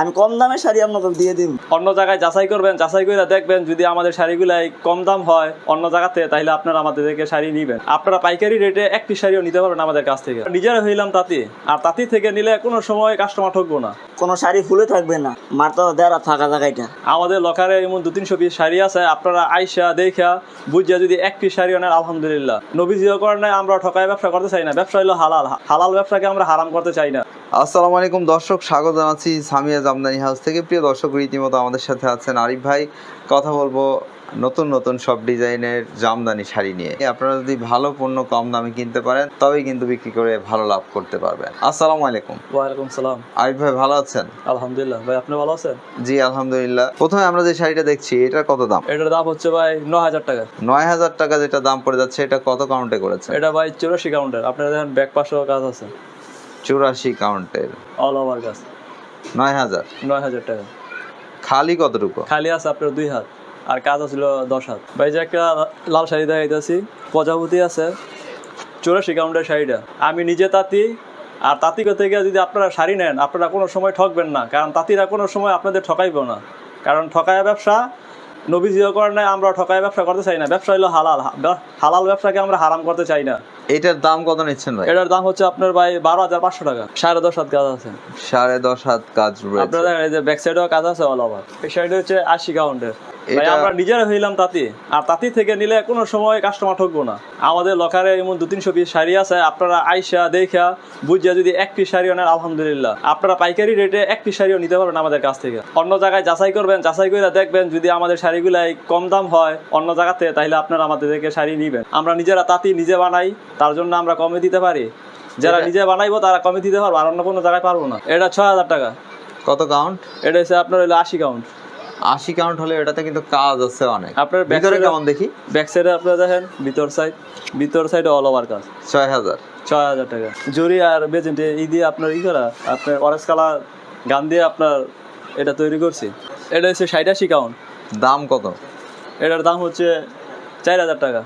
আমি কম দামে শাড়ি আপনাকে দিয়ে দিব অন্য জায়গায় যাচাই করবেন যাচাই করে দেখবেন যদি আমাদের শাড়িগুলাই কম দাম হয় অন্য জায়গাতে তাহলে আপনারা আমাদের থেকে শাড়ি নেবেন। আপনারা পাইকারি রেটে একটি শাড়িও নিতে পারবেন আমাদের কাছ থেকে। নিজেরা হইলাম তাঁতি আর তাঁতি থেকে নিলে কোনো সময় কাস্টমার ঠকবো না। কোনো শাড়ি ফুলে থাকবে না মার তো দেড়া থাকা জায়গাটা আমাদের লকারে এমন দু তিনশো পিস শাড়ি আছে আপনারা আইসা দেখা বুঝিয়া যদি একটি শাড়ি আনেন আলহামদুলিল্লাহ। নবীজিও করেন আমরা ঠকায় ব্যবসা করতে চাই না। ব্যবসা হলো হালাল। হালাল ব্যবসাকে আমরা হারাম করতে চাই না। আসসালামু আলাইকুম দর্শক স্বাগত জানাচ্ছি সামিয়া জামদানি হাউস থেকে। প্রিয় দর্শক রীতিমতো আমাদের সাথে আছেন আরিফ ভাই। কথা বলব নতুন নতুন সব ডিজাইনের জামদানি শাড়ি নিয়ে। আপনারা যদি ভালো পণ্য কম দামে কিনতে পারেন তবেই কিন্তু বিক্রি করে ভালো লাভ করতে পারবেন। আসসালামু আলাইকুম। ওয়ালাইকুম সালাম। আরিফ ভাই ভালো আছেন? আলহামদুলিল্লাহ। ভাই আপনি ভালো আছেন? জি আলহামদুলিল্লাহ। প্রথমে আমরা যে শাড়িটা দেখছি এটার কত দাম? এটার দাম হচ্ছে ভাই ন হাজার টাকা। নয় হাজার টাকা যেটা দাম পড়ে যাচ্ছে এটা কত কাউন্টে করেছে এটা ভাই চৌরাশি কাউন্টার আপনারা দেখেন ব্যাক পাশেও কাজ আছে। চুরাশি কাউন্টের অল ওভার কাজ নয় হাজার। নয় হাজার টাকা। খালি কতটুকু? খালি আছে আপনার দুই হাত। আর কাজ আছিল দশ হাত। ভাই যে একটা লাল শাড়ি দেখাইতেছি প্রজাপতি আছে চৌরাশি কাউন্টের শাড়িটা। আমি নিজে তাঁতি আর তাঁতি করতে গিয়ে যদি আপনারা শাড়ি নেন আপনারা কোনো সময় ঠকবেন না। কারণ তাঁতিরা কোনো সময় আপনাদের ঠকাইব না। কারণ ঠকায় ব্যবসা নবীজিও করেন নাই আমরা ঠকায় ব্যবসা করতে চাই না। ব্যবসা হলো হালাল। হালাল ব্যবসাকে আমরা হারাম করতে চাই না। এটার দাম কত নিচ্ছেন ভাই? এটার দাম হচ্ছে আপনার ভাই বারো হাজার পাঁচশো টাকা। সাড়ে দশ হাত কাজ আছে। সাড়ে দশ হাত কাজ আপনার এই যে ব্যাক সাইডেও কাজ আছে অল ওভার এই সাইডে হচ্ছে আশি কাউন্টের আমরা নিজেরা হইলাম তাঁতি। আর তাঁতি থেকে নিলে কোনো সময় কাস্টমার ঠকবো না। আমাদের লকারে এমন দু তিনশো পিস শাড়ি আছে আপনারা আইসা দেখা বুঝিয়া যদি একটি শাড়ি আনেন আলহামদুলিল্লাহ। আপনারা পাইকারি রেটে একটি শাড়িও নিতে পারবেন আমাদের কাছ থেকে। অন্য জায়গায় যাচাই করবেন যাচাই করে দেখবেন যদি আমাদের শাড়িগুলাই কম দাম হয় অন্য জায়গাতে তাহলে আপনারা আমাদের থেকে শাড়ি নিবেন। আমরা নিজেরা তাঁতি নিজে বানাই তার জন্য আমরা কমে দিতে পারি। যারা নিজে বানাইবো তারা কমে দিতে পারব আর অন্য কোনো জায়গায় পারব না। এটা ছয় হাজার টাকা। কত কাউন্ট এটা হচ্ছে আপনার হলো আশি কাউন্ট আশি কাউন্ট হলে এটাতে কিন্তু কাজ আছে অনেক। আপনার ভিতরে কেমন দেখি? ব্যাক সাইডে আপনারা দেখেন ভিতর সাইড ভিতর সাইডে অল ওভার কাজ ছয় হাজার ছয় হাজার টাকা। জুরি আর বেজেন্টে ই দিয়ে আপনার ই করা আপনার অরেঞ্জ কালার গান দিয়ে আপনার এটা তৈরি করছি। এটা হচ্ছে ষাট আশি কাউন্ট দাম কত? এটার দাম হচ্ছে চার হাজার টাকা।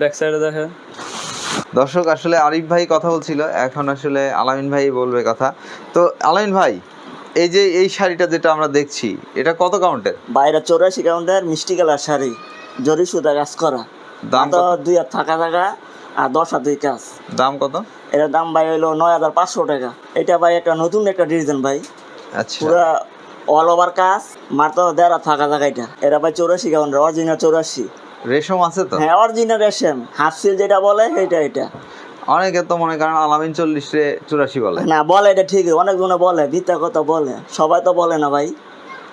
ব্যাক সাইডে দেখেন। দর্শক আসলে আরিফ ভাই কথা বলছিল এখন আসলে আলামিন ভাই বলবে কথা। তো আলামিন ভাই এই যে এই শাড়িটা যেটা আমরা দেখছি এটা কত কাউন্টের? বাইরে চৌরাশি কাউন্টার মিষ্টি কালার শাড়ি জরি সুতা কাজ করা। দাম তো দুই হাত থাকা জায়গা আর দশ হাত দুই কাজ। দাম কত? এটার দাম ভাই হলো নয় হাজার পাঁচশো টাকা। এটা ভাই একটা নতুন একটা ডিজাইন ভাই। আচ্ছা। পুরা অল ওভার কাজ মার তো দেড়া থাকা জায়গা এটা। এটা ভাই চৌরাশি কাউন্টার অরিজিনাল চৌরাশি। রেশম আছে তো? হ্যাঁ অরিজিনাল রেশম। হাফ সিল যেটা বলে এটা এটা। অনেকে তো মনে করেন আলামিন চল্লিশ রে চুরাশি বলে। না বলে এটা ঠিক অনেক অনেকজনে বলে মিথ্যা কথা বলে সবাই তো বলে না ভাই।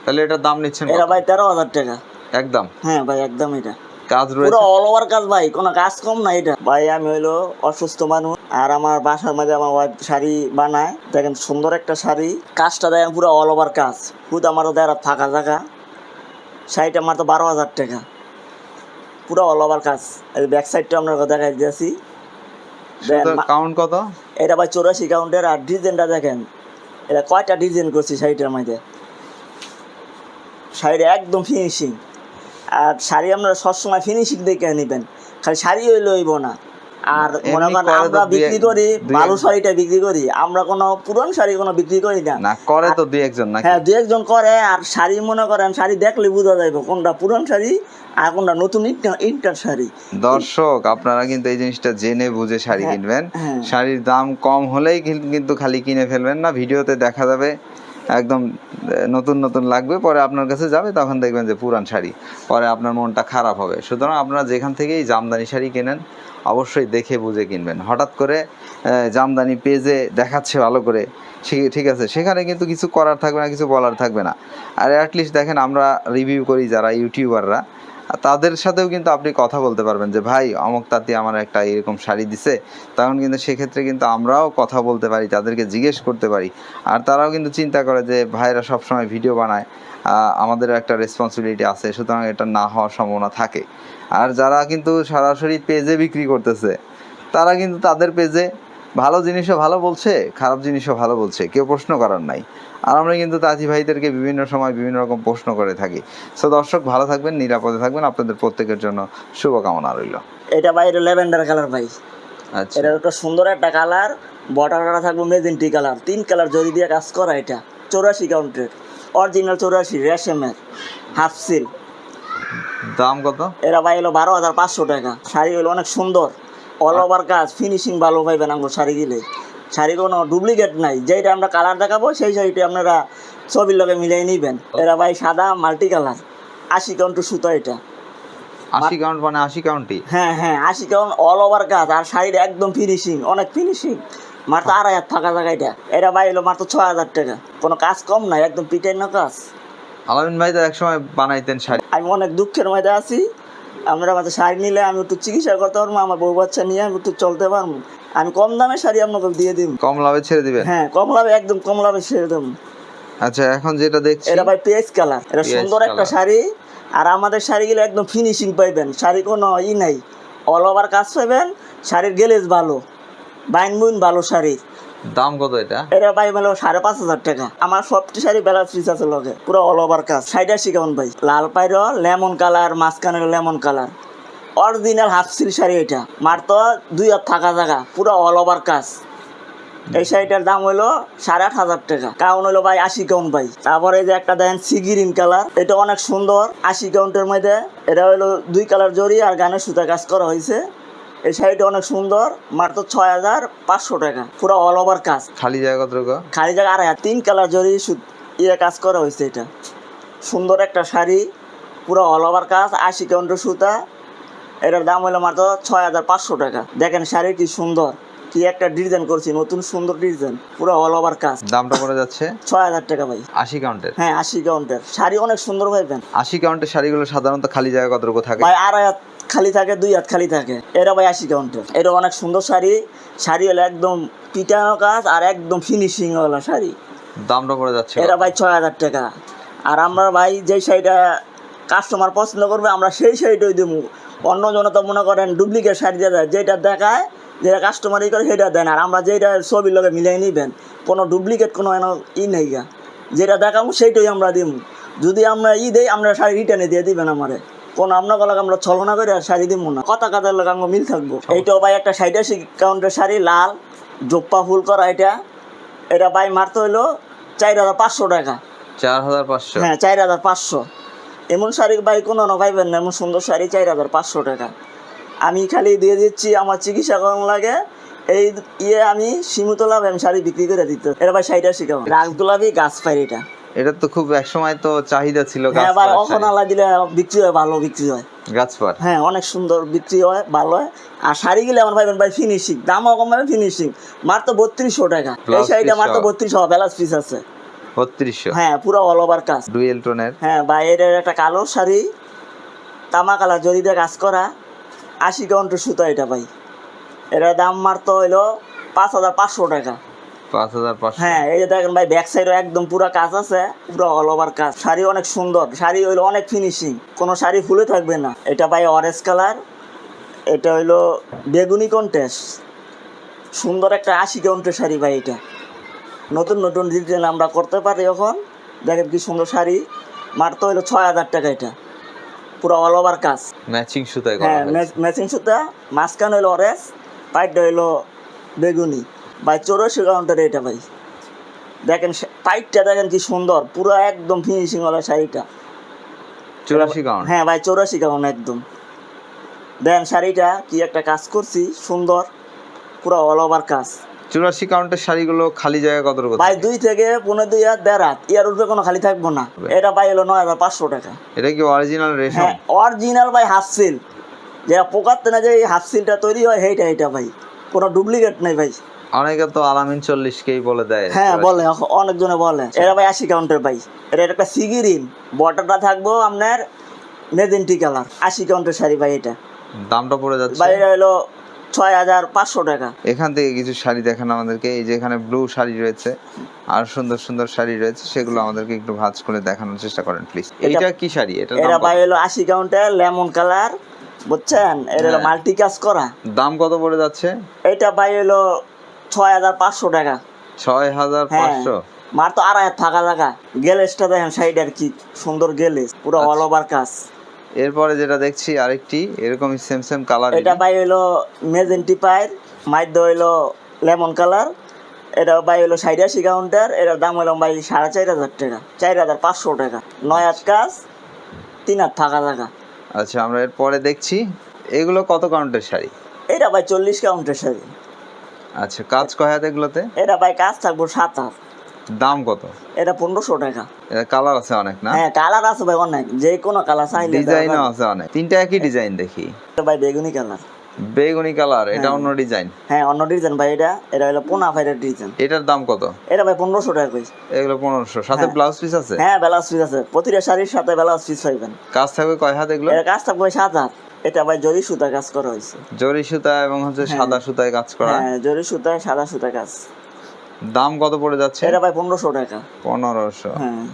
তাহলে এটার দাম নিচ্ছেন এটা ভাই তেরো হাজার টাকা। একদম? হ্যাঁ ভাই একদম এটা। কাজ পুরো রয়েছে অল ওভার কাজ ভাই কোনো কাজ কম না এটা। ভাই আমি হইল অসুস্থ মানুষ আর আমার বাসার মাঝে আমার ওয়াইফ শাড়ি বানায়। দেখেন সুন্দর একটা শাড়ি কাজটা দেখেন পুরো অল ওভার কাজ। খুদ আমার দেড় থাকা জায়গা। শাড়িটা আমার তো বারো হাজার টাকা। পুরো অল ওভার কাজ। ব্যাক সাইডটা আপনার দেখাই দিয়েছি। কাউন্ট কত? এটা ভাই চৌরাশি কাউন্টের আর ডিজাইনটা দেখেন। এটা কয়টা ডিজাইন করছি শাড়িটার মধ্যে? শাড়িটা একদম ফিনিশিং আর শাড়ি আপনারা সবসময় ফিনিশিং দেখে নেবেন। খালি শাড়ি হইলে হইব না। আর মনে করেন আমরা বিক্রি করি দুই ভালো শাড়িটা বিক্রি করি। আমরা কোনো পুরন শাড়ি কোনো বিক্রি করি না। না করে তো দুই একজন নাকি? হ্যাঁ দু একজন করে আর শাড়ি মনে করেন শাড়ি দেখলে বোঝা যাইব কোনটা পুরন শাড়ি আর কোনটা নতুন ইন্টার শাড়ি। দর্শক আপনারা কিন্তু এই জিনিসটা জেনে বুঝে শাড়ি হ্যাঁ, কিনবেন। হ্যাঁ। শাড়ির দাম কম হলেই কিন- কিন্তু খালি কিনে ফেলবেন না ভিডিওতে দেখা যাবে। একদম নতুন নতুন লাগবে, পরে আপনার কাছে যাবে, তখন দেখবেন যে পুরান শাড়ি। পরে আপনার মনটা খারাপ হবে। সুতরাং আপনারা যেখান থেকেই জামদানি শাড়ি কেনেন, অবশ্যই দেখে বুঝে কিনবেন। হঠাৎ করে জামদানি পেজে দেখাচ্ছে ভালো করে ঠিক আছে, সেখানে কিন্তু কিছু করার থাকবে না, কিছু বলার থাকবে না। আর অ্যাটলিস্ট দেখেন আমরা রিভিউ করি যারা ইউটিউবাররা তাদের সাথেও কিন্তু আপনি কথা বলতে পারবেন যে ভাই অমুক তাঁতি আমার একটা এরকম শাড়ি দিছে। তখন কিন্তু সেক্ষেত্রে কিন্তু আমরাও কথা বলতে পারি তাদেরকে জিজ্ঞেস করতে পারি। আর তারাও কিন্তু চিন্তা করে যে ভাইরা সবসময় ভিডিও বানায় আহ, আমাদেরও একটা রেসপন্সিবিলিটি আছে সুতরাং এটা না হওয়ার সম্ভাবনা থাকে। আর যারা কিন্তু সরাসরি পেজে বিক্রি করতেছে তারা কিন্তু তাদের পেজে ভালো জিনিসও ভালো বলছে খারাপ জিনিসও ভালো বলছে। কেউ প্রশ্ন করার নাই। আর আমরা কিন্তু তাঁতি ভাইদেরকে বিভিন্ন সময় বিভিন্ন রকম প্রশ্ন করে থাকি। সো দর্শক ভালো থাকবেন নিরাপদে থাকবেন। আপনাদের প্রত্যেকের জন্য শুভকামনা রইল। এটা ভাই এটা ল্যাভেন্ডার কালার ভাই। আচ্ছা। এটা একটা সুন্দর একটা কালার। বর্ডার থাকবে মেজেন্টি কালার। তিন কালার জরি দিয়ে কাজ করা এটা। চৌরাশি কাউন্টের। অরিজিনাল চৌরাশি রেশমের। Half silk. দাম কত? এরা ভাই হলো বারো হাজার পাঁচশো টাকা। শাড়ি হলো অনেক সুন্দর। অল ওভার কাজ। ফিনিশিং ভালো পাইবেন আমার শাড়ি গিলে। শাড়ি কোনো ডুপ্লিকেট নাই। যেটা আমরা কালার দেখাবো সেই শাড়িটা আপনারা ছবির লগে মিলিয়ে নিবেন। এরা ভাই সাদা মাল্টি কালার। আশি কাউন্টু সুতো এটা। আশি কাউন্ট মানে আশি কাউন্টই হ্যাঁ হ্যাঁ আশি কাউন্ট অল ওভার কাজ। আর শাড়িটা একদম ফিনিশিং অনেক ফিনিশিং মাত্র আড়াই হাজার থাকা জায়গা এটা। এরা ভাই হলো মাত্র ছয় হাজার টাকা। কোনো কাজ কম নাই একদম পিটের না কাজ আলামিন ভাই তো একসময় বানাইতেন শাড়ি। আমি অনেক দুঃখের মধ্যে আছি। আপনারা মাঝে শাড়ি নিলে আমি একটু চিকিৎসা করতে পারব আমার বউ বাচ্চা নিয়ে আমি একটু চলতে পারব। আমি কম দামে শাড়ি আপনাকে দিয়ে দিব। কম লাভে ছেড়ে দিবেন? হ্যাঁ কম লাভে একদম কম লাভে ছেড়ে দেবো। আচ্ছা এখন যেটা দেখছি এটা ভাই পেজ কালার। এটা সুন্দর একটা শাড়ি। আর আমাদের শাড়িগুলো একদম ফিনিশিং পাইবেন। শাড়ি কোনো ই নাই। অল ওভার কাজ পাইবেন শাড়ির গেলেজ ভালো। বাইন বুইন ভালো শাড়ি। দাম কত এটা? এটা ভাই মেলো সাড়ে পাঁচ হাজার টাকা। আমার সবটি শাড়ি বেলা ফ্রিজ আছে লগে, পুরো অল ওভার কাজ। শাড়িটা শিখাউন ভাই। লাল পাইর লেমন কালার, মাঝখানের lemon colour. Original half silk sari এটা। মার তো দুই হাত থাকা জায়গা, পুরো অল ওভার কাজ। এই শাড়িটার দাম হইল সাড়ে আট হাজার টাকা। কাউন হইল ভাই আশি কাউন্ট ভাই। তারপরে যে একটা দেখেন সি গ্রিন কালার এটা অনেক সুন্দর। আশি কাউন্টের মধ্যে, এটা হইল দুই কালার জড়ি আর গানের সুতা কাজ করা হয়েছে। এই শাড়িটা অনেক সুন্দর মাত্র ছয় হাজার পাঁচশো টাকা। পুরো অল ওভার কাজ। খালি জায়গা কত খালি জায়গা আড়াই হাত, তিন কালার জরি সু- ইয়ে কাজ করা হয়েছে এটা। সুন্দর একটা শাড়ি পুরো অল ওভার কাজ আশি কাউন্টের সুতা। এটার দাম হলো মাত্র ছয় হাজার পাঁচশো টাকা। দেখেন শাড়ি কি সুন্দর কি একটা ডিজাইন করছি নতুন সুন্দর ডিজাইন পুরো অল ওভার কাজ। দামটা পড়ে যাচ্ছে? ছয় হাজার টাকা ভাই। আশি কাউন্টের হ্যাঁ আশি কাউন্টের শাড়ি অনেক সুন্দর পাইবেন আশি কাউন্টের শাড়িগুলো সাধারণত খালি জায়গা কতটুকু থাকে? ভাই আড়াই খালি থাকে দুই হাত খালি থাকে। এটা ভাই আশি কাউন্টের এটা অনেক সুন্দর শাড়ি। শাড়ি হলো একদম পিটানো কাজ আর একদম ফিনিশিং ওয়ালা শাড়ি। দামটা পড়ে যাচ্ছে এটা ভাই ছয় হাজার টাকা। আর আমরা ভাই যেই শাড়িটা কাস্টমার পছন্দ করবে আমরা সেই শাড়িটাই দেবো। অন্য জন তো মনে করেন ডুপ্লিকেট শাড়ি দেয় যেটা দেখায় যেটা কাস্টমারই করে সেটা দেন আর আমরা যেটা ছবির লগে মিলিয়ে নিবেন কোনো ডুপ্লিকেট কোনো এন ই নেই যেটা দেখাবো সেইটাই আমরা দিব। যদি আমরা ই দেই আমরা শাড়ি রিটার্নে দিয়ে দিবেন আমারে। কোনো আপনার গলাকে আমরা ছলনা করে আর শাড়ি দিব না। কথা কাতার লোক আমরা মিল থাকব। এইটাও ভাই একটা শাড়ি আছে কাউন্টের শাড়ি লাল জোপ্পা ফুল করা এটা। এটা ভাই মারতে হইল চার হাজার পাঁচশো টাকা। চার হাজার পাঁচশো? হ্যাঁ চার হাজার পাঁচশো। এমন শাড়ি ভাই কোনো না পাইবেন না এমন সুন্দর শাড়ি চার হাজার পাঁচশো টাকা। আমি খালি দিয়ে দিচ্ছি আমার চিকিৎসা কম লাগে। এই ইয়ে আমি সীমিত লাভ আমি শাড়ি বিক্রি করে দিতে। এটা ভাই শাড়িটা শিখাবো রাজ গোলাপি গাছ পাই এটা। এটা তো খুব একসময় তো চাহিদা ছিল ভাই গাছপালার অখন আলা দিলে বিক্রি হয় ভালো বিক্রি হয়। গাছপার হ্যাঁ অনেক সুন্দর বিক্রি হয় ভালো হয়। আর শাড়ি গেলে আমার ভাইবেন ভাই ফিনিশিং দামও কম পাবে ফিনিশিং মাত্র বত্রিশশো টাকা। এই শাড়িটা মাত্র। বত্রিশশো ব্যালান্স পিস আছে। বত্রিশশো। হ্যাঁ পুরো অল ওভার কাজ। ডুয়েল টোনের হ্যাঁ বাইরের একটা কালো শাড়ি। তামা কালার জরি দিয়ে কাজ করা। আশি কাউন্টের সুতো এটা ভাই। এটার দাম মারতো হইল পাঁচ হাজার পাঁচশো টাকা। হ্যাঁ এই যে দেখেন ভাই ব্যাক সাইডও একদম পুরো কাজ আছে পুরো অল ওভার কাজ শাড়ি অনেক সুন্দর শাড়ি হইল অনেক ফিনিশিং কোনো শাড়ি ফুলে থাকবে না। এটা ভাই অরেঞ্জ কালার এটা হইল বেগুনি কন্টেস্ট সুন্দর একটা আশি কাউন্টের শাড়ি ভাই এটা। নতুন নতুন ডিজাইন আমরা করতে পারি এখন। দেখেন কি সুন্দর শাড়ি মারতে হইল ছয় হাজার টাকা এটা। পুরো অল ওভার কাজ ম্যাচিং হ্যাঁ সুতা মাঝখানে হইল অরেঞ্জ পাইটটা হইল বেগুনি। ভাই চৌরাশি কাউন্টার এটা ভাই। দেখেন পাইটটা দেখেন কি সুন্দর পুরো একদম ফিনিশিং ওয়ালা শাড়িটা। চুরাশি কাউন্ট হ্যাঁ ভাই চৌরাশি কাউন্ট একদম। দেন শাড়িটা কি একটা কাজ করছি সুন্দর পুরো অল ওভার কাজ। চুরাশি কাউন্টের শাড়িগুলো খালি জায়গা কতটুকু ভাই দুই থেকে পনেরো দুই হাত দেড় হাত ইয়ার উপরে কোনো খালি থাকব না। এটা ভাই হলো নয় হাজার পাঁচশো টাকা। এটা কি অরিজিনাল রেশম হ্যাঁ অরিজিনাল ভাই হাফ সিল যেটা পোকাতে না যে এই হাফ সিলটা তৈরি হয় সেইটা এটা ভাই। কোনো ডুপ্লিকেট নেই ভাই। অনেকে তো আলামিন চল্লিশকেই বলে দেয়। হ্যাঁ বলে অনেকজনে বলে। এরা ভাই আশি কাউন্টের ভাই। এটা একটা সিগিরিন। বর্ডারটা থাকব আপনার মেজেন্টি কালার। আশি কাউন্টের শাড়ি ভাই এটা। দামটা পড়ে যাচ্ছে। ভাই এটা হলো ছয় হাজার পাঁচশো টাকা। এখান থেকে কিছু শাড়ি দেখান আমাদেরকে। এই যে এখানে ব্লু শাড়ি রয়েছে আর সুন্দর সুন্দর শাড়ি রয়েছে সেগুলো আমাদেরকে একটু ভাঁজ করে দেখানোর চেষ্টা করেন প্লিজ এইটা কি শাড়ি? এটা এরা ভাই হলো আশি কাউন্টের লেমন কালার বুঝছেন? এটা হলো হ্যাঁ। মাল্টি কাজ করা। দাম কত পড়ে যাচ্ছে? এটা ভাই হলো ছয় হাজার পাঁচশো টাকা। ছয় হাজার হ্যাঁ। পাঁচশো মার তো আড়াই থাকা জায়গা। গেলেসটা দেখেন সাইড আর কি সুন্দর গেলেস পুরো আচ্ছা। অল ওভার কাজ। এরপরে যেটা দেখছি আরেকটি এরকমই সেম সেম কালার এটা ভাই হইল মেজেন্টি পায়ের মাইদ্য হইল লেমন কালার এটা ভাই হলো ষাট আশি কাউন্টার এটার দাম হলো ভাই সাড়ে চার হাজার টাকা চার হাজার পাঁচশো টাকা। নয় হাত কাজ তিন হাত ফাঁকা টাকা আচ্ছা আমরা এরপরে দেখছি এগুলো কত কাউন্টের শাড়ি? এটা ভাই চল্লিশ কাউন্টার শাড়ি। আচ্ছা কাজ কয় হাত এগুলোতে? এটা ভাই কাজ থাকব সাত হাত। দাম কত? এটা পনেরোশো টাকা। এটা কালার আছে অনেক না? হ্যাঁ কালার আছে ভাই অনেক। যে কোনো কালার দেওয়া ডিজাইনও আছে অনেক। তিনটা একই ডিজাইন দেখি। ভাই বেগুনি কালার। বেগুনি কালার এটা অন্য ডিজাইন? হ্যাঁ অন্য ডিজাইন ভাই এটা এটা হলো পোনা ফাইটের ডিজাইন। এটার দাম কত? এটা ভাই পনেরোশো টাকা কই এগুলো পনেরোশো। সাথে হ্যাঁ। ব্লাউজ পিস আছে? হ্যাঁ ব্লাউজ পিস আছে। প্রতিটা শাড়ির সাথে ব্লাউজ পিস পাইবেন কাজ থাকবে কয় হাত এগুলো? এটা কাজ থাকবে সাত হাত। এটা ভাই জরি সুতা কাজ করা হয়েছে। জরি সুতা এবং হচ্ছে সাদা সুতায় কাজ করা? হ্যাঁ জরি সুতায় সাদা সুতা কাজ। দাম কত পড়ে যাচ্ছে? এটা ভাই পনেরোশো টাকা। পনেরোশো। হ্যাঁ।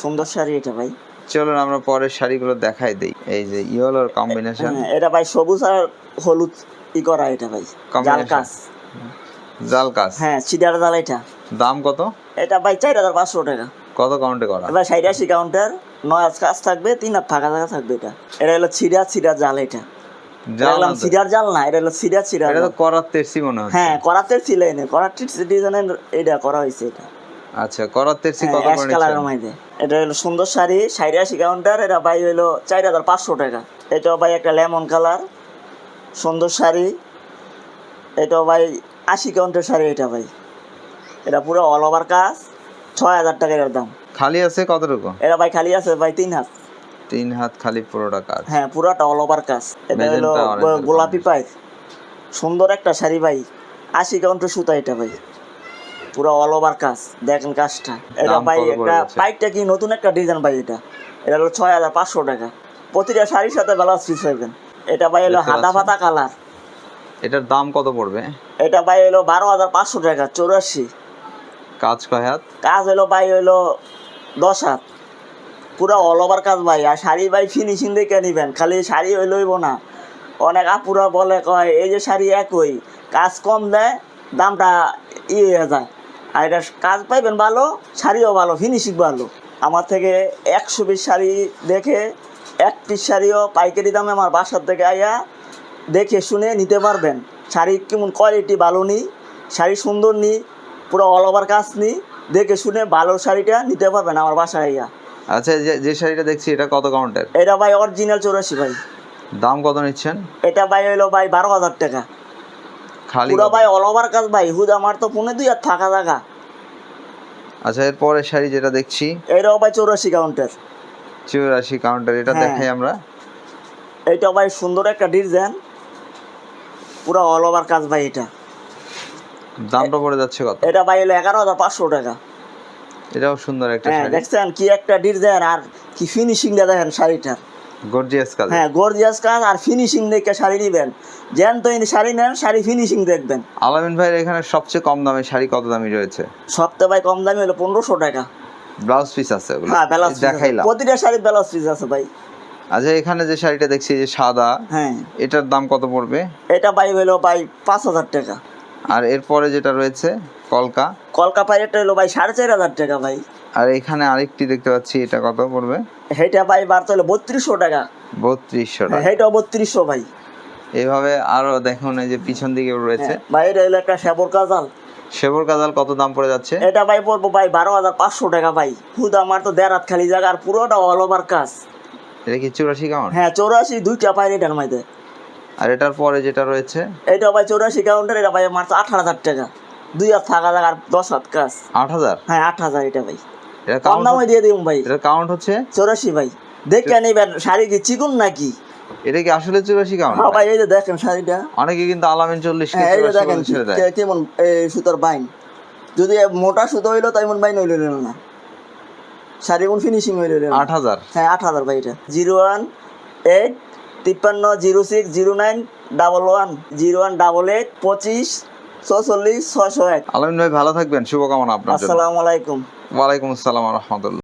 সুন্দর শাড়ি এটা ভাই। চলুন আমরা পরের শাড়িগুলো দেখাই দেই। এই যে ইয়েলোর কম্বিনেশন হ্যাঁ, এটা ভাই সবুজ আর হলুদ ই করা এটা ভাই। জাল। কাজ জাল কাজ হ্যাঁ সিডার জাল এটা। দাম কত? এটা ভাই চার হাজার পাঁচশো টাকা। কত কাউন্টে করা? এবার ষাট আশি কাউন্টার নয় হাত কাজ থাকবে তিন হাত ফাঁকা জায়গা থাকবে এটা। এটা হলো ছিড়া ছিড়া জাল এটা। জাল না তো? সিডার জাল না এটা হলো সিডা ছিড়া এটা তো জাল। করার তেরসি মনে হচ্ছে। হ্যাঁ করাতে ছিল এনে করাতে ডিজাইনের এটা করা হয়েছে এটা। আচ্ছা করার তেরসি হ্যাঁ, কত করে কালারের মধ্যে। এটা হলো সুন্দর শাড়ি ষাট আশি কাউন্টার এটা ভাই হলো চার হাজার পাঁচশো টাকা। এটাও ভাই একটা লেমন কালার সুন্দর শাড়ি। এটাও ভাই আশি কাউন্টার শাড়ি এটা ভাই। এটা পুরো অল ওভার কাজ ছয় হাজার টাকা এর দাম। খালি আছে কতটুকু? এটা ভাই খালি আছে ভাই তিন হাত। তিন হাত খালি পুরোটা কাজ। হ্যাঁ পুরোটা অল ওভার কাজ। এটা হলো গোলাপি পাইপ সুন্দর একটা শাড়ি ভাই। আশি কাউন্টার সুতা এটা ভাই। পুরো অল ওভার কাজ। দেখেন কাজটা। এটা ভাই একটা? পাইপটা কি নতুন একটা ডিজাইন ভাই এটা? এটা হলো ছয় হাজার পাঁচশো টাকা। প্রতিটা শাড়ির সাথে ব্লাউজ পিস পাইবেন এটা ভাই হলো হাতা। পাতা কালার এটার দাম কত পড়বে? এটা ভাই হলো বারো হাজার পাঁচশো টাকা চৌরাশি। কাজ কয় হাত? কাজ হলো ভাই হলো দশ হাত। পুরো অল ওভার কাজ ভাই। আর শাড়ি ভাই ফিনিশিং দেখে নিবেন খালি শাড়ি হইলইব না। অনেক আপুরা বলে কয় এই যে শাড়ি একই কাজ কম দেয় দামটা ইয়ে হয়ে যায়। আর এটা কাজ পাইবেন ভালো শাড়িও ভালো ফিনিশিং ভালো। আমার থেকে একশো পিস শাড়ি দেখে এক পিস শাড়িও পাইকারি দামে আমার বাসার থেকে আইয়া দেখে শুনে নিতে পারবেন। শাড়ি কেমন কোয়ালিটি ভালো নি শাড়ি সুন্দর নিই পুরো অল ওভার কাজ নিই দেখে শুনে ভালো শাড়িটা নিতে পারবেন আমার বাসায় আইয়া। আচ্ছা যে যে শাড়িটা দেখছি এটা কত কাউন্টের এটা ভাই অরিজিনাল চৌরাশি ভাই। দাম কত নিচ্ছেন? এটা ভাই হইল ভাই বারো হাজার টাকা। খালি পুরো ভাই অল ওভার কাজ ভাই হুদ আমার তো পনেরো দুই আর থাকা জায়গা। আচ্ছা এর পরের শাড়ি যেটা দেখছি? এটাও ভাই চৌরাশি কাউন্টার চুরাশি কাউন্টার এটা হ্যাঁ। দেখাই আমরা। এটা ভাই সুন্দর একটা ডিজাইন পুরো অল ওভার কাজ ভাই এটা। দামটা পড়ে যাচ্ছে কত? এটা ভাই হলো এগারো হাজার পাঁচশো টাকা। এটাও সুন্দর একটা হ্যাঁ দেখছেন কি একটা ডিজাইন আর কি ফিনিশিংটা দেখেন শাড়িটার। গর্জিয়াস কাজ হ্যাঁ গর্জিয়াস কাজ আর ফিনিশিং দেখে শাড়ি নিবেন। যেন তো শাড়ি নেন শাড়ি ফিনিশিং দেখবেন। আলামিন ভাইয়ের এখানে সবচেয়ে কম দামে শাড়ি কত দামি রয়েছে? সপ্তাহে ভাই কম দামি হলো পনেরোশো টাকা। ব্লাউজ পিস আছে হ্যাঁ ব্লাউজ দেখাইলাম। প্রতিটা শাড়ির ব্লাউজ পিস আছে ভাই। আচ্ছা এখানে যে শাড়িটা দেখছি যে সাদা হ্যাঁ। এটার দাম কত পড়বে? এটা ভাই হলো ভাই পাঁচ হাজার টাকা। আর এরপরে যেটা রয়েছে কলকা। কলকা পাইরেটটা হলো ভাই সাড়ে চার হাজার টাকা ভাই। আর এখানে আরেকটি দেখতে পাচ্ছি এটা কত পড়বে? হেটা ভাই বাড়তে হলো বত্রিশশো টাকা। বত্রিশশো টাকা। হেটাও বত্রিশশো ভাই। এভাবে আরও দেখুন এই যে পিছন দিকে রয়েছে। হ্যাঁ, ভাই এটা হলো একটা শ্যাবর কাজাল। সেবর কাজাল কত দাম পড়ে যাচ্ছে? এটা ভাই পড়ব ভাই বারো হাজার পাঁচশো টাকা ভাই। খুদ আমার তো দেড় হাত খালি জায়গা আর পুরোটা অল ওভার কাজ এটা কি চুরাশি কাউন্ট হ্যাঁ চৌরাশি দুইটা পাইরেটার মধ্যে। আর এটার পরে যেটা রয়েছে? এটা ভাই চৌরাশি কাউন্টার এটা ভাই তো আঠারো হাজার টাকা। দুই হাত থাকা জায়গা আর দশ হাত কাজ। আট হাজার? হ্যাঁ আট হাজার এটা ভাই। এটা কম কাউন্ট দামে দিয়ে দিম ভাই। এটা কাউন্ট হচ্ছে? চৌরাশি ভাই। দেখে নিবেন শাড়ি কি চিকুন নাকি? এটা কি আসলে চুরাশি কাউন্ট হ্যাঁ ভাই এই যে দেখেন শাড়িটা। অনেকে কিন্তু আলামিন চল্লিশ হ্যাঁ এই যে দেখেন কেমন এই সুতার বাইন। যদি মোটা সুতো হইল তাই মন বাইন হইল না। শাড়ি কোন ফিনিশিং হইল আট হাজার। হ্যাঁ আট হাজার ভাই এটা। জিরো ওয়ান এইট তিপ্পান্ন zero six zero nine double one zero one double eight পঁচিশ ছচল্লিশ ছশো এক। আলমিন ভাই ভালো থাকবেন। শুভকামনা আপনার আসসালামু আলাইকুম। ওয়ালাইকুম আসসালাম রহমতুল্লাহ।